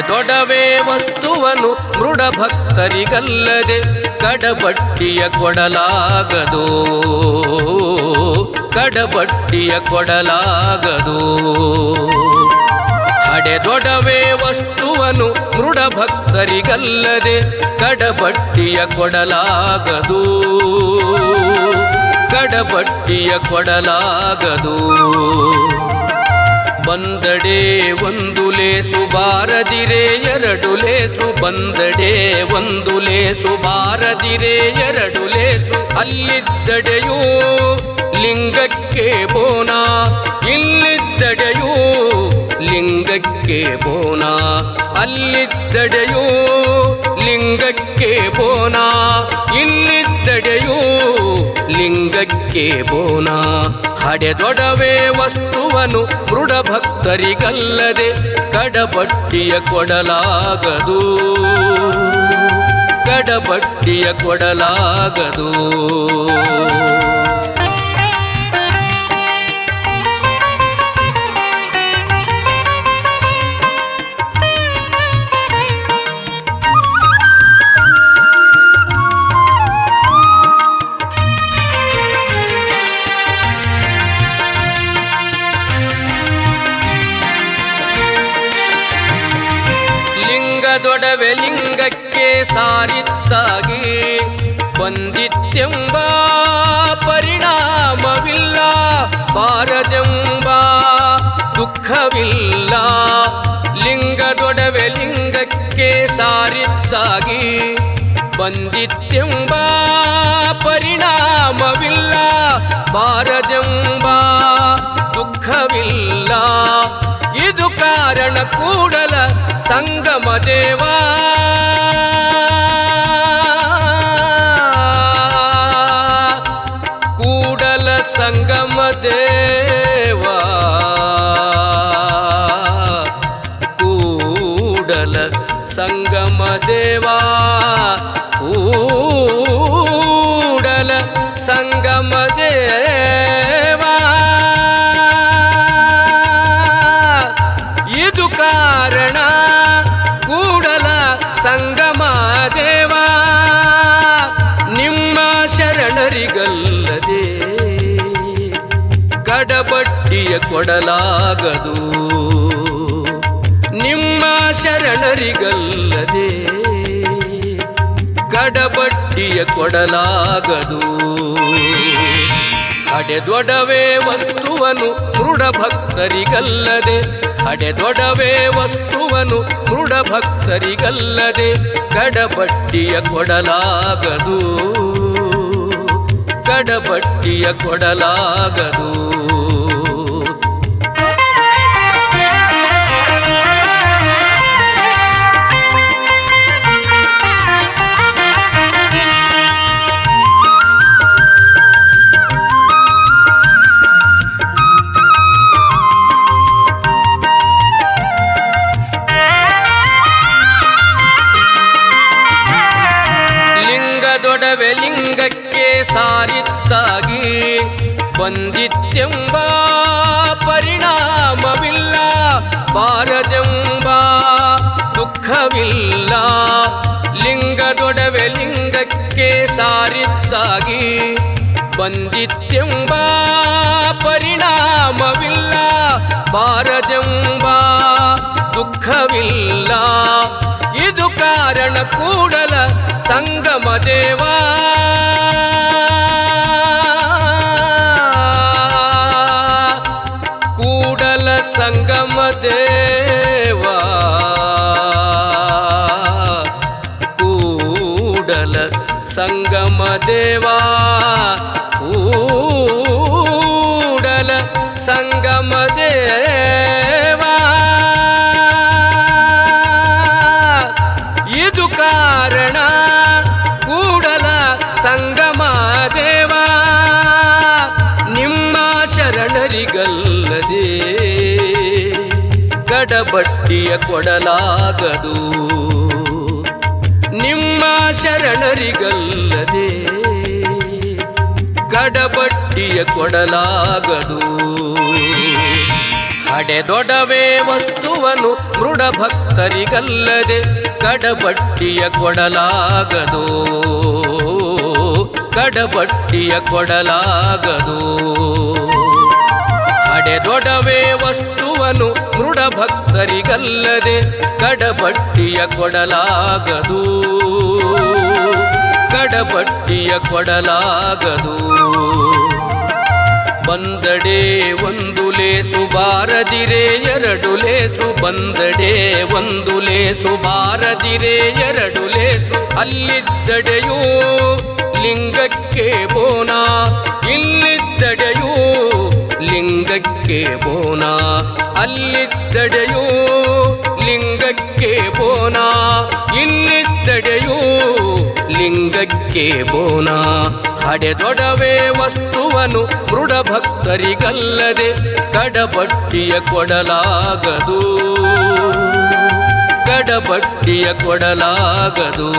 ದೊಡವೆ ವಸ್ತುವನು ಮೃಡ ಭಕ್ತರಿಗಲ್ಲದೆ ಕಡಬಟ್ಟಿಯ ಕೊಡಲಾಗದು. ಕಡಬಟ್ಟಿಯ ಕೊಡಲಾಗದು. ಹಡೆದೊಡವೆ ವಸ್ತುವನು ಮೃಡ ಭಕ್ತರಿಗಲ್ಲದೆ ಕಡಬಟ್ಟಿಯ ಕೊಡಲಾಗದು. ಕಡಬಟ್ಟಿಯ ಕೊಡಲಾಗದು. ಬಂದಡೆ ಒಂದು ಲೇಸು ಬಾರದಿರೆ, ಎರಡು ಲೇಸು ಬಂದಡೆ ಒಂದು ಲೇಸು ಬಾರದಿರೆ, ಎರಡು ಲೇಸು ಅಲ್ಲಿದ್ದಡೆಯೂ ಲಿಂಗಕ್ಕೆ ಬೋನ, ಇಲ್ಲಿದ್ದಡೆಯೂ ಲಿಂಗಕ್ಕೆ ಬೋನ, ಅಲ್ಲಿದ್ದಡೆಯೂ ಲಿಂಗಕ್ಕೆ ಬೋನ, ಇಲ್ಲಿದ್ದಡೆಯೂ ಲಿಂಗಕ್ಕೆ ಬೋನ. ಹಡೆದೊಡವೆ ವಸ್ತುವನು ಮೃಡ ಭಕ್ತರಿಗಲ್ಲದೆ ಕಡಬಟ್ಟಿಯ ಕೊಡಲಾಗದು. ಕಡಬಟ್ಟಿಯ ಕೊಡಲಾಗದು. ಲಿಂಗದೊಡವೆ ಲಿಂಗಕ್ಕೆ ಸಾರಿತ್ತಾಗಿ ಬಂದಿತ್ತೆಂಬ ಪರಿಣಾಮವಿಲ್ಲ ಬಾರದೆಂಬ ದುಃಖವಿಲ್ಲ. ಲಿಂಗದೊಡವೆ ಲಿಂಗಕ್ಕೆ ಸಾರಿತ್ತಾಗಿ ಬಂದಿತ್ತೆಂಬ ಪರಿಣಾಮವಿಲ್ಲ ಬಾರದೆಂಬ ಸಂಗಮ ದೇವಾ ಕೂಡಲ ಸಂಗಮ ದೇವಾ ಕೂಡಲ ಸಂಗಮ ದೇವಾ ನಿಮ್ಮ ಶರಣರಿಗಲ್ಲದೆ ಗಡಬಟ್ಟಿಯ ಕೊಡಲಾಗದು. ನಿಮ್ಮ ಶರಣರಿಗಲ್ಲದೆ ಗಡಬಟ್ಟಿಯ ಕೊಡಲಾಗದು. ಕಡೆದೊಡವೇ ವಸ್ತುವನು ದೃಢ ಭಕ್ತರಿಗಲ್ಲದೆ ಹಡೆದೊಡವೆ ವಸ್ತುವನು ಮೃಡ ಭಕ್ತರಿಗಲ್ಲದೆ ಕಡಬಟ್ಟಿಯ ಕೊಡಲಾಗದು. ಕಡಬಟ್ಟಿಯ ಕೊಡಲಾಗದು. ಲಿಂಗಕ್ಕೆ ಸಾರಿದ್ದಾಗಿ ಬಂದಿತ್ತೆಂಬ ಪರಿಣಾಮವಿಲ್ಲ, ಬಾರದೆಂಬ ದುಃಖವಿಲ್ಲ. ಲಿಂಗದೊಡವೆ ಲಿಂಗಕ್ಕೆ ಸಾರಿದ್ದಾಗಿ ಬಂದಿತ್ತೆಂಬ ಪರಿಣಾಮವಿಲ್ಲ, ಬಾರದೆಂಬ ದುಃಖವಿಲ್ಲ. ಇದು ಕಾರಣ ಕೂಡಲ ಸಂಗಮ ದೇವಾ. ಸಂಗಮ ದೇವಾ ಊಡಲ ಸಂಗಮ ದೇವಾ. ಇದು ಕಾರಣ ಕೂಡಲ ಸಂಗಮ ದೇವಾ. ನಿಮ್ಮ ಶರಣರಿಗಲ್ಲದೆ ಗಡಬಟ್ಟಿಯ ಕೊಡಲಾಗದು. ನಿಮ್ಮ ಶರಣರಿಗಲ್ಲದೆ ಗಡಬಟ್ಟಿಯ ಕೊಡಲಾಗದು. ಹಡೆದೊಡವೆ ವಸ್ತುವನು ಮೃಡ ಭಕ್ತರಿಗಲ್ಲದೆ ಕಡಬಟ್ಟಿಯ ಕೊಡಲಾಗದು. ಕಡಬಟ್ಟಿಯ ಕೊಡಲಾಗದು. ಹಡೆದೊಡವೆ ವಸ್ತುವನು ಮೃಡ ಭಕ್ತರಿಗಲ್ಲದೆ ಕಡಬಟ್ಟಿಯ ಕೊಡಲಾಗದು. ಕಡಬಟ್ಟಿಯ ಕೊಡಲಾಗದು. ಬಂದಡೆ ಒಂದು ಲೇಸು ಬಾರದಿರೆ, ಎರಡು ಲೇಸು ಬಂದಡೆ ಒಂದು ಲೇಸು ಬಾರದಿರೆ, ಎರಡು ಲೇಸು ಅಲ್ಲಿದ್ದಡೆಯೂ ಲಿಂಗಕ್ಕೆ ಬೋನಾ, ಇಲ್ಲಿದ್ದಡೆಯೂ ಲಿಂಗಕ್ಕೆ ಬೋನ, ಅಲ್ಲಿದ್ದಡೆಯೂ ಲಿಂಗಕ್ಕೆ ಬೋನ, ಇಲ್ಲಿದ್ದಡೆಯೂ ಲಿಂಗಕ್ಕೆ ಬೋನ. ಹಡೆದೊಡವೆ ವಸ್ತುವನು ಭಕ್ತರಿಗಲ್ಲದೆ ಕಡಬಟ್ಟಿಯ ಕೊಡಲಾಗದು. ಕಡಬಟ್ಟಿಯ ಕೊಡಲಾಗದು.